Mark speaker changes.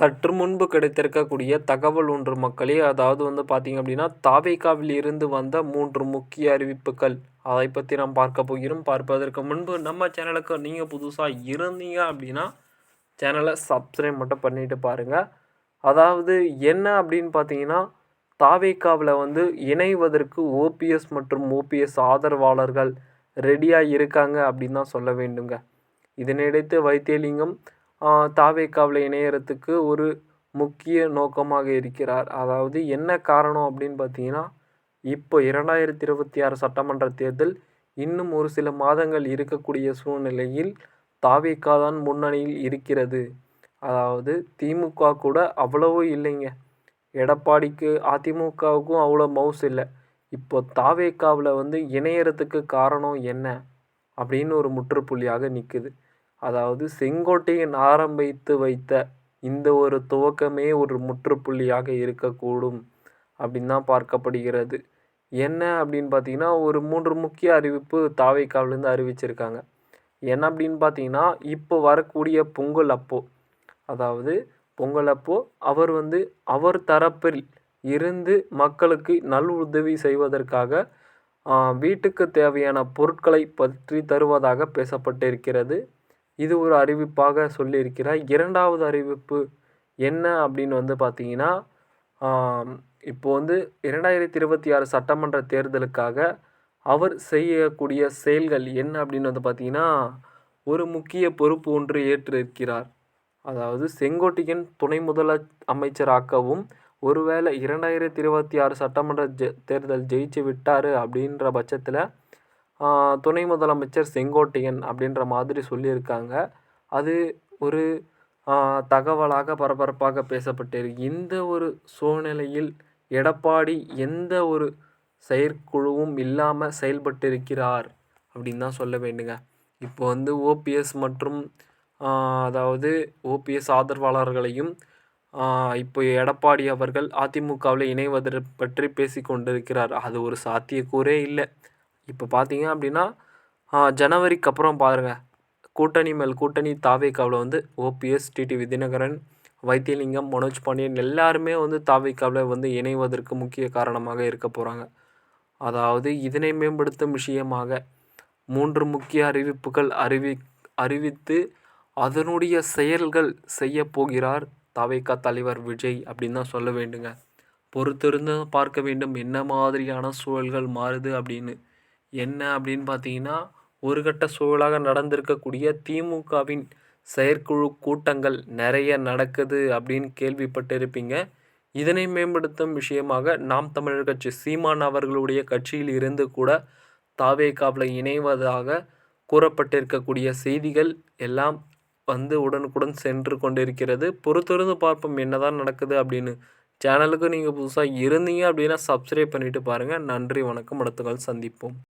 Speaker 1: சற்று முன்பு கிடைத்திருக்கக்கூடிய தகவல் ஒன்று மக்களே. அதாவது வந்து பார்த்தீங்க அப்படின்னா தாவேகாவில் இருந்து வந்த மூன்று முக்கிய அறிவிப்புகள். அதை பற்றி நாம் பார்க்க போகிறோம். பார்ப்பதற்கு முன்பு நம்ம சேனலுக்கு நீங்கள் புதுசாக இருந்தீங்க அப்படின்னா சேனலை சப்ஸ்கிரைப் மட்டும் பண்ணிட்டு பாருங்கள் அதாவது என்ன அப்படின்னு பார்த்தீங்கன்னா தாவேக்காவில் வந்து இணைவதற்கு ஓபிஎஸ் மற்றும் ஓபிஎஸ் ஆதரவாளர்கள் ரெடியாக இருக்காங்க அப்படின்னு தான் சொல்ல வேண்டுங்க. இதனையடுத்து வைத்தியலிங்கம் தாவேக்காவில் இணையறதுக்கு ஒரு முக்கிய நோக்கமாக இருக்கிறார். அதாவது என்ன காரணம் அப்படின்னு பார்த்தீங்கன்னா இப்போ இரண்டாயிரத்தி இருபத்தி ஆறு சட்டமன்ற தேர்தல் இன்னும் ஒரு சில மாதங்கள் இருக்கக்கூடிய சூழ்நிலையில் தாவேக்கா தான் முன்னணியில் இருக்கிறது. அதாவது திமுக கூட அவ்வளவோ இல்லைங்க. எடப்பாடிக்கு அதிமுகவுக்கும் அவ்வளோ மவுஸ் இல்லை. இப்போ தாவேக்காவில் வந்து இணையறதுக்கு காரணம் என்ன? அப்படின்னு ஒரு முற்றுப்புள்ளியாக நிற்குது அதாவது செங்கோட்டையன் ஆரம்பித்து வைத்த இந்த ஒரு துவக்கமே ஒரு முற்றுப்புள்ளியாக இருக்கக்கூடும் அப்படின்னு தான் பார்க்கப்படுகிறது. என்ன அப்படின்னு பார்த்தீங்கன்னா ஒரு மூன்று முக்கிய அறிவிப்பு தாவைக்காவிலேருந்து அறிவிச்சிருக்காங்க. என்ன அப்படின்னு பார்த்தீங்கன்னா இப்போ வரக்கூடிய பொங்கல் அப்போ அதாவது பொங்கல் அப்போ அவர் வந்து அவர் தரப்பில் இருந்து மக்களுக்கு நல் உதவி செய்வதற்காக வீட்டுக்கு தேவையான பொருட்களை பற்றி தருவதாக பேசப்பட்டிருக்கிறது. இது ஒரு அறிவிப்பாக சொல்லியிருக்கிறார். இரண்டாவது அறிவிப்பு என்ன அப்படின்னு வந்து பார்த்தீங்கன்னா இப்போ வந்து இரண்டாயிரத்தி இருபத்தி ஆறு சட்டமன்ற தேர்தலுக்காக அவர் செய்யக்கூடிய செயல்கள் என்ன அப்படின்னு வந்து பார்த்தீங்கன்னா ஒரு முக்கிய பொறுப்பு ஒன்று ஏற்றிருக்கிறார். அதாவது செங்கோட்டையன் துணை முதல அமைச்சராக்கவும் ஒருவேளை இரண்டாயிரத்தி இருபத்தி ஆறு சட்டமன்ற ஜெ தேர்தல் ஜெயிச்சு விட்டார் அப்படின்ற பட்சத்தில் துணை முதலமைச்சர் செங்கோட்டையன் அப்படின்ற மாதிரி சொல்லியிருக்காங்க. அது ஒரு தகவலாக பரபரப்பாக பேசப்பட்டிருக்கு. இந்த ஒரு சூழ்நிலையில் எடப்பாடி எந்த ஒரு செயற்குழுவும் இல்லாமல் செயல்பட்டிருக்கிறார் அப்படின்னு தான் சொல்ல வேண்டுங்க. இப்போ வந்து ஓபிஎஸ் மற்றும் அதாவது ஓபிஎஸ் ஆதரவாளர்களையும் இப்போ எடப்பாடி அவர்கள் அதிமுகவில் இணைவதை பற்றி பேசி கொண்டிருக்கிறார் அது ஒரு சாத்தியக்கூறே இல்லை. இப்போ பார்த்தீங்க அப்படின்னா ஜனவரிக்கு அப்புறம் பாருங்கள் கூட்டணி மேல் கூட்டணி தாவேக்காவில் வந்து ஓபிஎஸ் டிடிவி தினகரன் வைத்தியலிங்கம் மனோஜ் பாண்டியன் எல்லாருமே வந்து தாவேக்காவில் வந்து இணைவதற்கு முக்கிய காரணமாக இருக்க போகிறாங்க அதாவது இதனை மேம்படுத்தும் விஷயமாக மூன்று முக்கிய அறிவிப்புகள் அறிவி அறிவித்து அதனுடைய செயல்கள் செய்ய போகிறார் தாவேக்கா தலைவர் விஜய் அப்படின்னு தான் சொல்ல வேண்டுங்க. பொறுத்திருந்து பார்க்க வேண்டும் என்ன மாதிரியான சூழல்கள் மாறுது அப்படின்னு. என்ன அப்படின்னு பார்த்தீங்கன்னா ஒரு கட்ட சூழலாக நடந்திருக்கக்கூடிய திமுகவின் செயற்குழு கூட்டங்கள் நிறைய நடக்குது அப்படின்னு கேள்விப்பட்டிருப்பீங்க. இதனை மேம்படுத்தும் விஷயமாக நாம் தமிழர் கட்சி சீமான் அவர்களுடைய கட்சியில் இருந்து கூட தாவேகாவில் இணைவதாக கூறப்பட்டிருக்கக்கூடிய செய்திகள் எல்லாம் வந்து உடனுக்குடன் சென்று கொண்டிருக்கிறது. பொறுத்திருந்து பார்ப்போம் என்னதான் நடக்குது அப்படின்னு. சேனலுக்கு நீங்கள் புதுசாக இருந்தீங்க அப்படின்னா சப்ஸ்கிரைப் பண்ணிவிட்டு பாருங்கள் நன்றி வணக்கம். அடுத்த சந்திப்போம்.